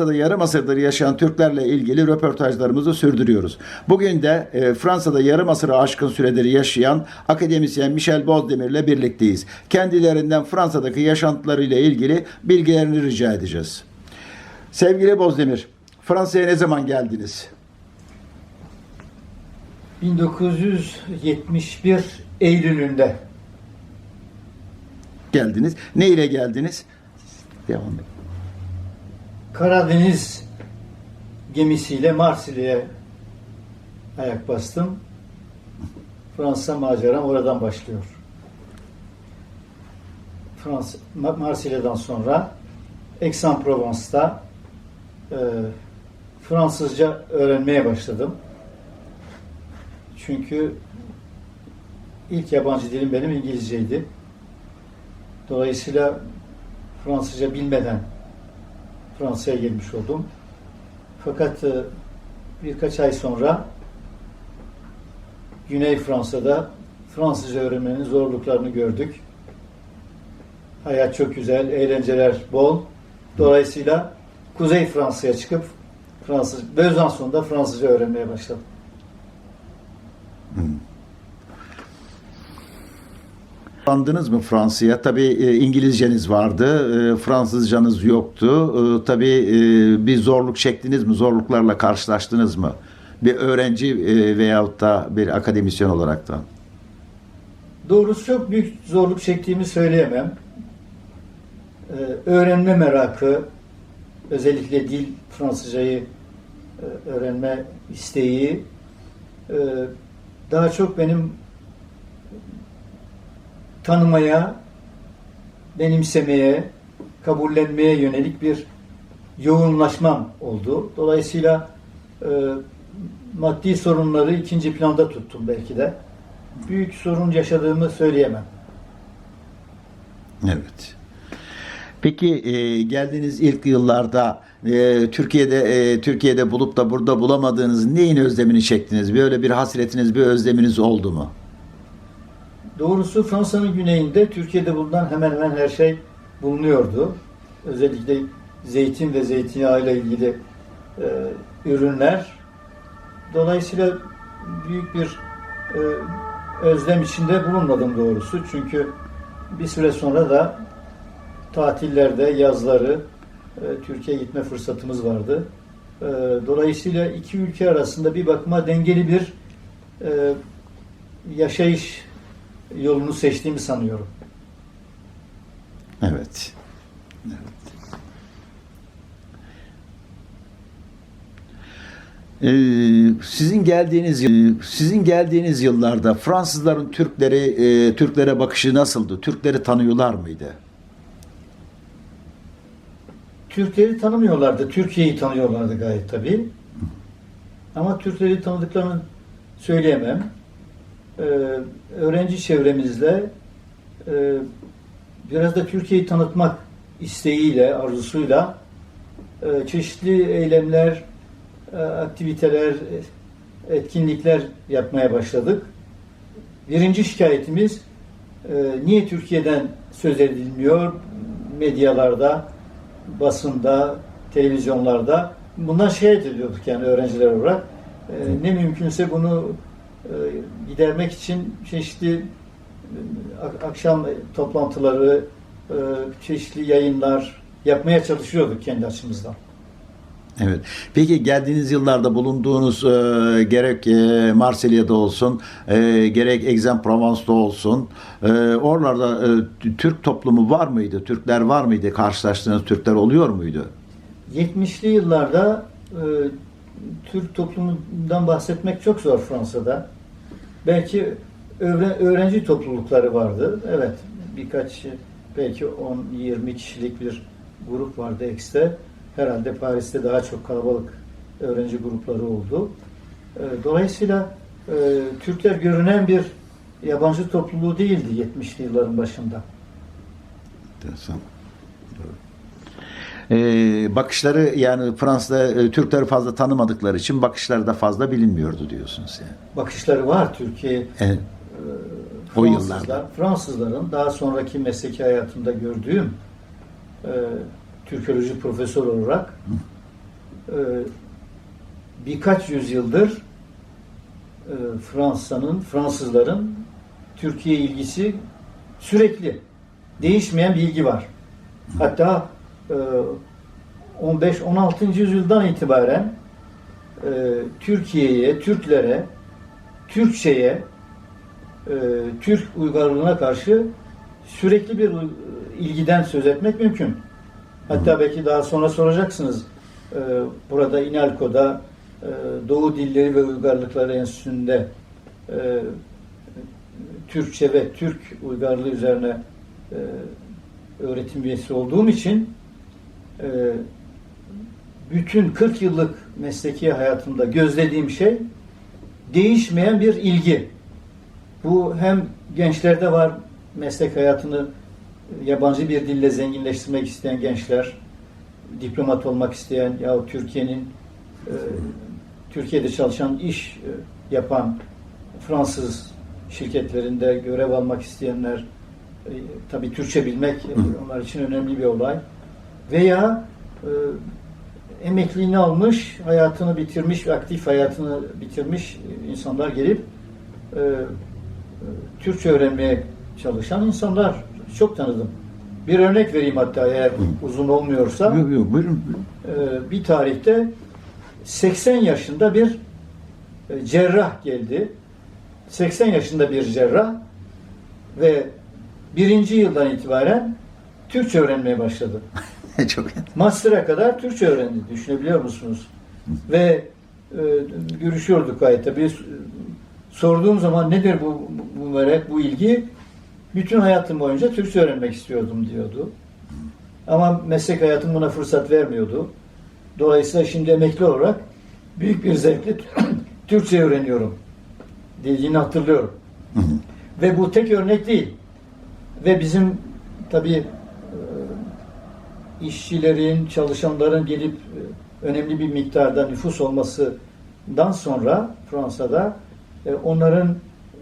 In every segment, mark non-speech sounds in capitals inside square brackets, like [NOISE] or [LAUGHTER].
Fransa'da yarım asırdır yaşayan Türklerle ilgili röportajlarımızı sürdürüyoruz. Bugün de e, Fransa'da yarım asırı aşkın süredir yaşayan akademisyen Michel Bozdemir'le birlikteyiz. Kendilerinden Fransa'daki yaşantılarıyla ilgili bilgilerini rica edeceğiz. Sevgili Bozdemir, Fransa'ya ne zaman geldiniz? 1971 Eylül'ünde Geldiniz. Ne ile geldiniz? Devam edin. Karadeniz gemisiyle Marsilya'ya ayak bastım. Fransa maceram oradan başlıyor. Fransa, Ma- Marsilya'dan sonra Aix-en-Provence'da e, Fransızca öğrenmeye başladım. Çünkü ilk yabancı dilim benim İngilizceydi. Dolayısıyla Fransızca bilmeden Fransa'ya gelmiş oldum. Fakat e, birkaç ay sonra Güney Fransa'da Fransızca öğrenmenin zorluklarını gördük. Hayat çok güzel, eğlenceler bol. Dolayısıyla Kuzey Fransa'ya çıkıp Fransız, Besançon'da Fransızca öğrenmeye başladım. Andınız mı Fransa'ya? Tabii e, İngilizceniz vardı, e, Fransızcanız yoktu. E, tabii e, bir zorluk çektiniz mi? Zorluklarla karşılaştınız mı? Bir öğrenci e, veyahut da bir akademisyen olaraktan. Doğrusu çok büyük zorluk çektiğimi söyleyemem. Öğrenme merakı, özellikle dil, Fransızcayı öğrenme isteği daha çok benim tanımaya, benimsemeye, kabullenmeye yönelik bir yoğunlaşmam oldu. Dolayısıyla e, maddi sorunları ikinci planda tuttum belki de. Büyük sorun yaşadığımı söyleyemem. Evet. Peki e, geldiğiniz ilk yıllarda e, Türkiye'de e, Türkiye'de bulup da burada bulamadığınız neyin özlemini çektiniz? Böyle bir hasretiniz, bir özleminiz oldu mu? Doğrusu Fransa'nın güneyinde Türkiye'de bulunan hemen hemen her şey bulunuyordu. Özellikle zeytin ve zeytinyağı ile ilgili e, ürünler. Dolayısıyla büyük bir e, özlem içinde bulunmadım doğrusu. Çünkü bir süre sonra da tatillerde, yazları e, Türkiye'ye gitme fırsatımız vardı. E, dolayısıyla iki ülke arasında bir bakıma dengeli bir e, yaşayış yolunu seçtiğimi sanıyorum. Evet. Evet. Ee, sizin geldiğiniz sizin geldiğiniz yıllarda Fransızların Türkleri e, Türklere bakışı nasıldı? Türkleri tanıyorlar mıydı? Türkleri tanımıyorlardı. Türkiye'yi tanıyorlardı gayet tabii. Ama Türkleri tanıdıklarını söyleyemem. Ee, öğrenci çevremizle e, biraz da Türkiye'yi tanıtmak isteğiyle, arzusuyla e, çeşitli eylemler, e, aktiviteler, etkinlikler yapmaya başladık. Birinci şikayetimiz niye Türkiye'den söz edilmiyor medyalarda, basında, televizyonlarda bundan şikayet ediyorduk yani öğrenciler olarak. Ne mümkünse bunu gidermek için çeşitli e, ak- akşam toplantıları, e, çeşitli yayınlar yapmaya çalışıyorduk kendi açımızdan. Evet. Peki geldiğiniz yıllarda bulunduğunuz e, gerek e, Marsilya'da olsun, e, gerek Aix-en-Provence'da olsun, e, oralarda e, Türk toplumu var mıydı? Türkler var mıydı? Karşılaştığınız Türkler oluyor muydu? 70'li yıllarda e, Türk toplumundan bahsetmek çok zor Fransa'da. Belki öğre- öğrenci toplulukları vardı. Evet, birkaç belki 10-20 kişilik bir grup vardı X'te. Herhalde Paris'te daha çok kalabalık öğrenci grupları oldu. E, Dolayısıyla e, Türkler görünen bir yabancı topluluğu değildi 70'li yılların başında. Enteresan. Ee, bakışları yani Fransa'da e, Türkleri fazla tanımadıkları için bakışları da fazla bilinmiyordu diyorsunuz yani. Bakışları var Türkiye Evet. O Fransızlar, yıllarda. Fransızların daha sonraki mesleki hayatımda gördüğüm e, Türkoloji profesör olarak e, birkaç yüzyıldır e, Fransa'nın, Fransızların Türkiye ilgisi sürekli değişmeyen bir ilgi var. Hatta e, 15-16. yüzyıldan itibaren e, Türkiye'ye, Türklere, Türkçe'ye, e, Türk uygarlığına karşı sürekli bir uy- ilgiden söz etmek mümkün. Hatta belki daha sonra soracaksınız. E, burada İNALCO'da e, Doğu Dilleri ve Uygarlıkları Enstitüsü'nde e, Türkçe ve Türk uygarlığı üzerine e, öğretim üyesi olduğum için e, bütün 40 yıllık mesleki hayatımda gözlediğim şey değişmeyen bir ilgi. Bu hem gençlerde var meslek hayatını yabancı bir dille zenginleştirmek isteyen gençler, diplomat olmak isteyen ya Türkiye'nin e, Türkiye'de çalışan iş e, yapan Fransız şirketlerinde görev almak isteyenler e, tabii Türkçe bilmek e, onlar için önemli bir olay. Veya e, emekliliğini almış, hayatını bitirmiş, aktif hayatını bitirmiş insanlar gelip e, e, Türkçe öğrenmeye çalışan insanlar çok tanıdım. Bir örnek vereyim hatta eğer uzun olmuyorsa. Yok yok buyurun. buyurun. Ee, bir tarihte 80 yaşında bir e, cerrah geldi. 80 yaşında bir cerrah ve birinci yıldan itibaren Türkçe öğrenmeye başladı. [LAUGHS] Çok Master'a kadar Türkçe öğrendi. Düşünebiliyor musunuz? Ve e, görüşüyorduk gayet tabii. E, Sorduğum zaman nedir bu, bu, merak, bu ilgi? Bütün hayatım boyunca Türkçe öğrenmek istiyordum diyordu. Ama meslek hayatım buna fırsat vermiyordu. Dolayısıyla şimdi emekli olarak büyük bir zevkle [CLEARS THROAT] Türkçe öğreniyorum dediğini hatırlıyorum. Ve bu tek örnek değil. Ve bizim tabii işçilerin, çalışanların gelip e, önemli bir miktarda nüfus olmasından sonra Fransa'da e, onların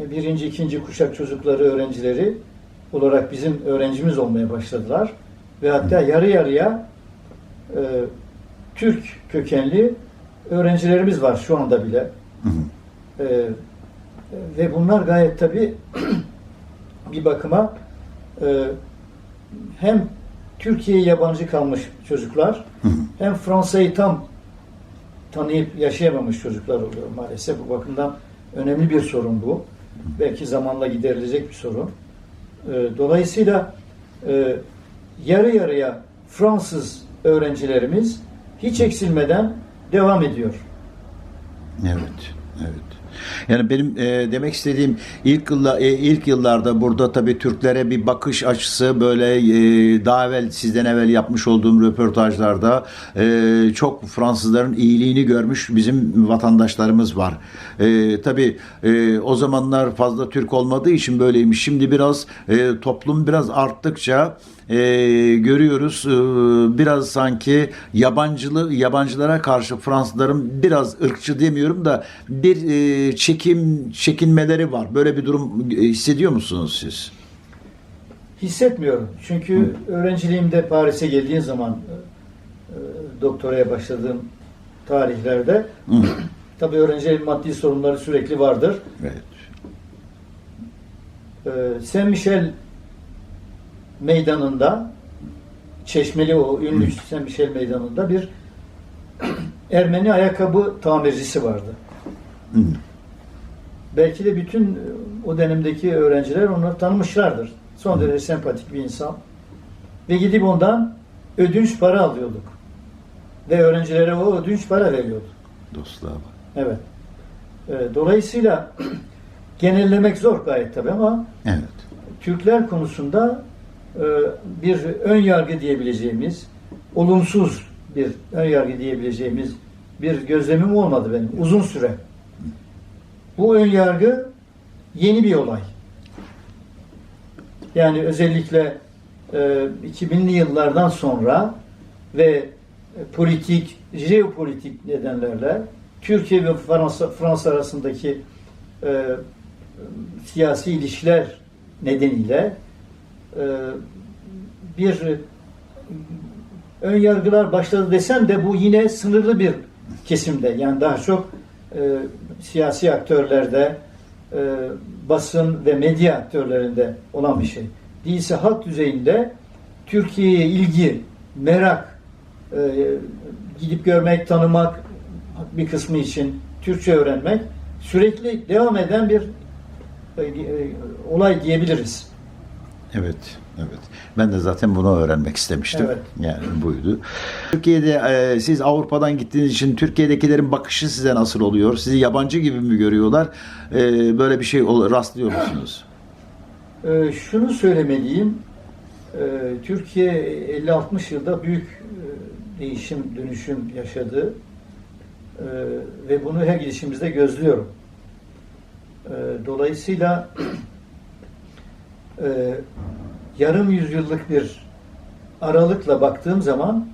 e, birinci, ikinci kuşak çocukları, öğrencileri olarak bizim öğrencimiz olmaya başladılar. Ve hatta yarı yarıya e, Türk kökenli öğrencilerimiz var şu anda bile. E, ve bunlar gayet tabii [CLEARS THROAT] bir bakıma e, hem Türkiye'ye yabancı kalmış çocuklar hem Fransa'yı tam tanıyıp yaşayamamış çocuklar oluyor maalesef. Bu bakımdan önemli bir sorun bu. Belki zamanla giderilecek bir sorun. E, dolayısıyla e, yarı yarıya Fransız öğrencilerimiz hiç eksilmeden devam ediyor. Evet, evet. Yani benim e, demek istediğim ilk yılla, e, ilk yıllarda burada tabii Türklere bir bakış açısı böyle e, daha evvel sizden evvel yapmış olduğum röportajlarda e, çok Fransızların iyiliğini görmüş bizim vatandaşlarımız var. E, tabii e, o zamanlar fazla Türk olmadığı için böyleymiş. Şimdi biraz e, toplum biraz arttıkça e, görüyoruz e, biraz sanki yabancılı yabancılara karşı Fransızların biraz ırkçı demiyorum da bir e, çekim çekinmeleri var. Böyle bir durum e, hissediyor musunuz siz? Hissetmiyorum. Çünkü öğrenciliğimde Paris'e geldiğim zaman e, e, doktoraya başladığım tarihlerde Hı. [CLEARS THROAT] tabii öğrencilerin maddi sorunları sürekli vardır. Evet. Ee, Saint Michel meydanında Çeşmeli o ünlü Saint Michel meydanında bir [CLEARS THROAT] Ermeni ayakkabı tamircisi vardı. Hı. Belki de bütün o dönemdeki öğrenciler onu tanımışlardır. Son derece sempatik bir insan. Ve gidip ondan ödünç para alıyorduk. Ve öğrencilere o ödünç para veriyordu. Dostluğa bak. Evet. E, Dolayısıyla [CLEARS THROAT] genellemek zor gayet tabii ama Evet. Türkler konusunda bir ön yargı diyebileceğimiz, olumsuz bir ön yargı diyebileceğimiz bir gözlemim olmadı benim uzun süre. Bu ön yargı yeni bir olay. Yani özellikle e, 2000'li yıllardan sonra ve e, politik, jeopolitik nedenlerle Türkiye ve Fransa, Fransa arasındaki e, siyasi ilişkiler nedeniyle e, bir ön yargılar başladı desem de bu yine sınırlı bir kesimde. Yani daha çok e, siyasi aktörlerde, e, basın ve medya aktörlerinde olan bir şey. Değilse halk düzeyinde Türkiye'ye ilgi, merak, e, gidip görmek, tanımak bir kısmı için Türkçe öğrenmek sürekli devam eden bir e, e, olay diyebiliriz. Evet, evet. Ben de zaten bunu öğrenmek istemiştim. Evet. Yani buydu. Türkiye'de e, siz Avrupa'dan gittiğiniz için Türkiye'dekilerin bakışı size nasıl oluyor? Sizi yabancı gibi mi görüyorlar? E, böyle bir şey rastlıyor musunuz? Ee, şunu söylemeliyim. Ee, Türkiye 50-60 yılda büyük e, değişim, dönüşüm yaşadı. Ee, ve bunu her gidişimizde gözlüyorum. Ee, dolayısıyla e, yarım yüzyıllık bir aralıkla baktığım zaman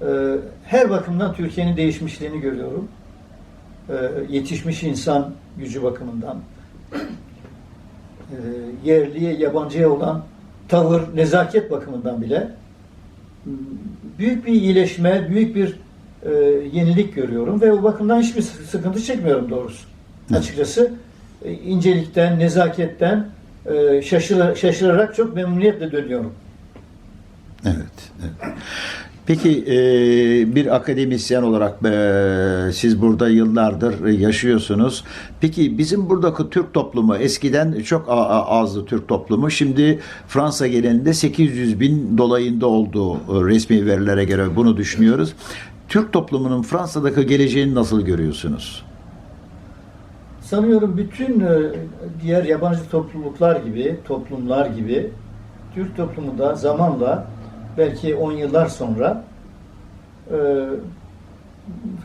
e, her bakımdan Türkiye'nin değişmişliğini görüyorum. E, yetişmiş insan gücü bakımından, e, yerliye, yabancıya olan tavır, nezaket bakımından bile m, büyük bir iyileşme, büyük bir e, yenilik görüyorum ve o bakımdan hiçbir sık- sıkıntı çekmiyorum doğrusu. Açıkçası e, incelikten, nezaketten e, şaşıra- şaşırarak çok memnuniyetle dönüyorum. Evet. evet. Peki e, bir akademisyen olarak e, siz burada yıllardır yaşıyorsunuz. Peki bizim buradaki Türk toplumu eskiden çok azdı Türk toplumu. Şimdi Fransa genelinde 800 bin dolayında olduğu e, resmi verilere göre bunu düşünüyoruz. Türk toplumunun Fransa'daki geleceğini nasıl görüyorsunuz? Sanıyorum bütün e, diğer yabancı topluluklar gibi, toplumlar gibi Türk toplumu da zamanla belki 10 yıllar sonra e,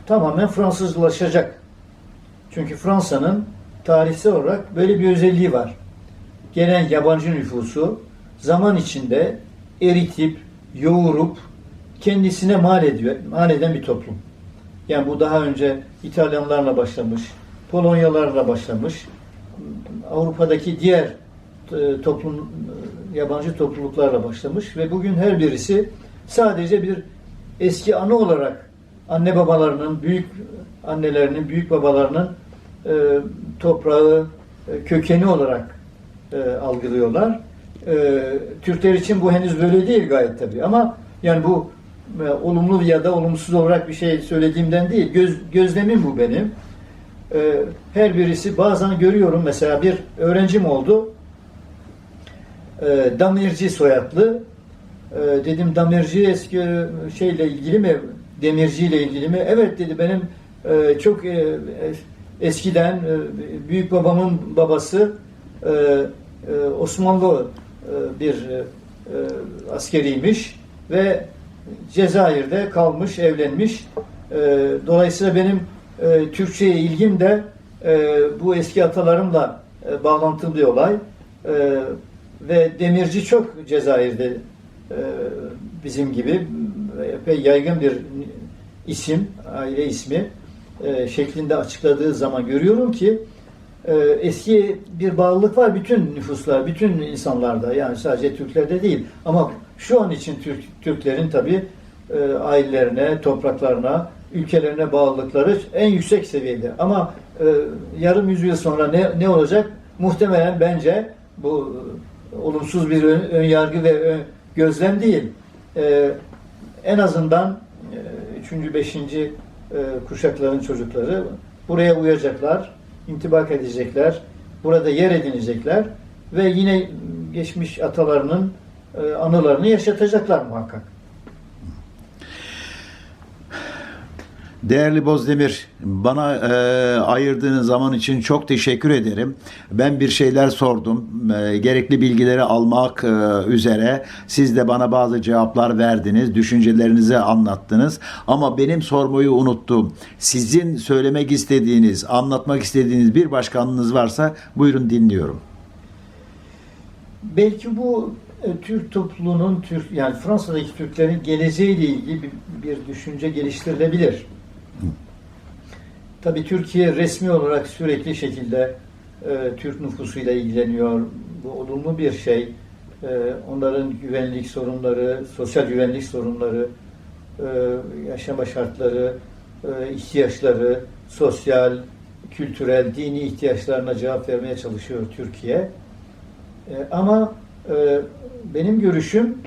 tamamen Fransızlaşacak. Çünkü Fransa'nın tarihsel olarak böyle bir özelliği var. Gelen yabancı nüfusu zaman içinde eritip, yoğurup kendisine mal ediyor, mal eden bir toplum. Yani bu daha önce İtalyanlarla başlamış, Polonyalarla başlamış, Avrupa'daki diğer e, toplum e, yabancı topluluklarla başlamış ve bugün her birisi sadece bir eski anı olarak anne babalarının, büyük annelerinin, büyük babalarının e, toprağı, e, kökeni olarak e, algılıyorlar. E, Türkler için bu henüz böyle değil gayet tabii ama yani bu e, olumlu ya da olumsuz olarak bir şey söylediğimden değil. Göz, gözlemim bu benim. E, her birisi bazen görüyorum mesela bir öğrencim oldu. E, Damirci soyadlı. E, dedim Damirci eski şeyle ilgili mi? Demirci ile ilgili mi? Evet dedi benim e, çok e, eskiden e, büyük babamın babası e, e, Osmanlı e, bir e, e, askeriymiş ve Cezayir'de kalmış, evlenmiş. E, dolayısıyla benim e, Türkçe'ye ilgim de e, bu eski atalarımla e, bağlantılı bir olay. E, ve Demirci çok Cezayir'de e, bizim gibi epey yaygın bir isim, aile ismi e, şeklinde açıkladığı zaman görüyorum ki e, eski bir bağlılık var bütün nüfuslar, bütün insanlarda yani sadece Türklerde değil. Ama şu an için Türk, Türklerin tabi e, ailelerine, topraklarına, ülkelerine bağlılıkları en yüksek seviyede. Ama e, yarım yüzyıl sonra ne, ne olacak? Muhtemelen bence bu e, olumsuz bir ön, ön yargı ve ön, gözlem değil. E, en azından e, 3. 5. E, kuşakların çocukları buraya uyacaklar, intibak edecekler, burada yer edinecekler ve yine geçmiş atalarının e, anılarını yaşatacaklar muhakkak. Değerli Bozdemir, bana e, ayırdığınız zaman için çok teşekkür ederim. Ben bir şeyler sordum. E, gerekli bilgileri almak e, üzere siz de bana bazı cevaplar verdiniz, düşüncelerinizi anlattınız. Ama benim sormayı unuttum. Sizin söylemek istediğiniz, anlatmak istediğiniz bir başka anınız varsa buyurun dinliyorum. Belki bu e, Türk topluluğunun, Türk yani Fransa'daki Türklerin geleceğiyle ilgili bir, bir düşünce geliştirilebilir. Tabii Türkiye resmi olarak sürekli şekilde e, Türk nüfusuyla ilgileniyor. Bu olumlu bir şey. E, onların güvenlik sorunları, sosyal güvenlik sorunları, e, yaşama şartları, e, ihtiyaçları, sosyal, kültürel, dini ihtiyaçlarına cevap vermeye çalışıyor Türkiye. E, ama e, benim görüşüm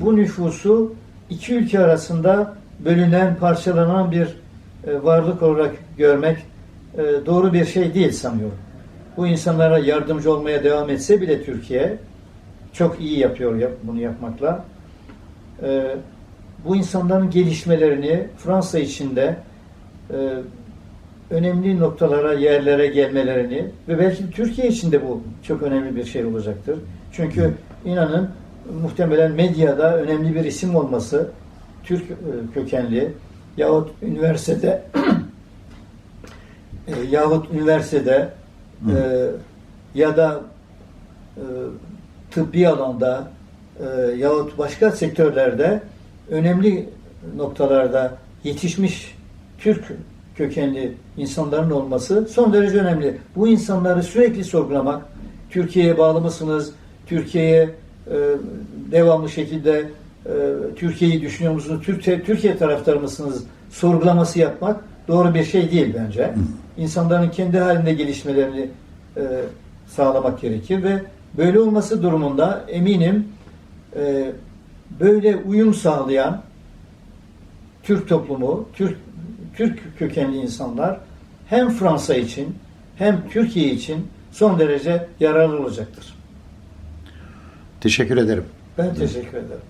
bu nüfusu iki ülke arasında bölünen, parçalanan bir e, varlık olarak görmek e, doğru bir şey değil sanıyorum. Bu insanlara yardımcı olmaya devam etse bile Türkiye çok iyi yapıyor yap- bunu yapmakla. E, bu insanların gelişmelerini Fransa içinde önemli noktalara, yerlere gelmelerini ve belki Türkiye için de bu çok önemli bir şey olacaktır. Çünkü inanın muhtemelen medyada önemli bir isim olması Türk kökenli yahut üniversitede [CLEARS THROAT] e, yahut üniversitede e, ya da e, tıbbi alanda e, yahut başka sektörlerde önemli noktalarda yetişmiş Türk kökenli insanların olması son derece önemli. Bu insanları sürekli sorgulamak, Türkiye'ye bağlı mısınız? Türkiye'ye e, devamlı şekilde Türkiye'yi düşünüyor musunuz? Türkiye, Türkiye taraftarı mısınız? Sorgulaması yapmak doğru bir şey değil bence. İnsanların kendi halinde gelişmelerini e, sağlamak gerekir ve böyle olması durumunda eminim e, böyle uyum sağlayan Türk toplumu, Türk Türk kökenli insanlar hem Fransa için hem Türkiye için son derece yararlı olacaktır. Teşekkür ederim. Ben teşekkür ederim.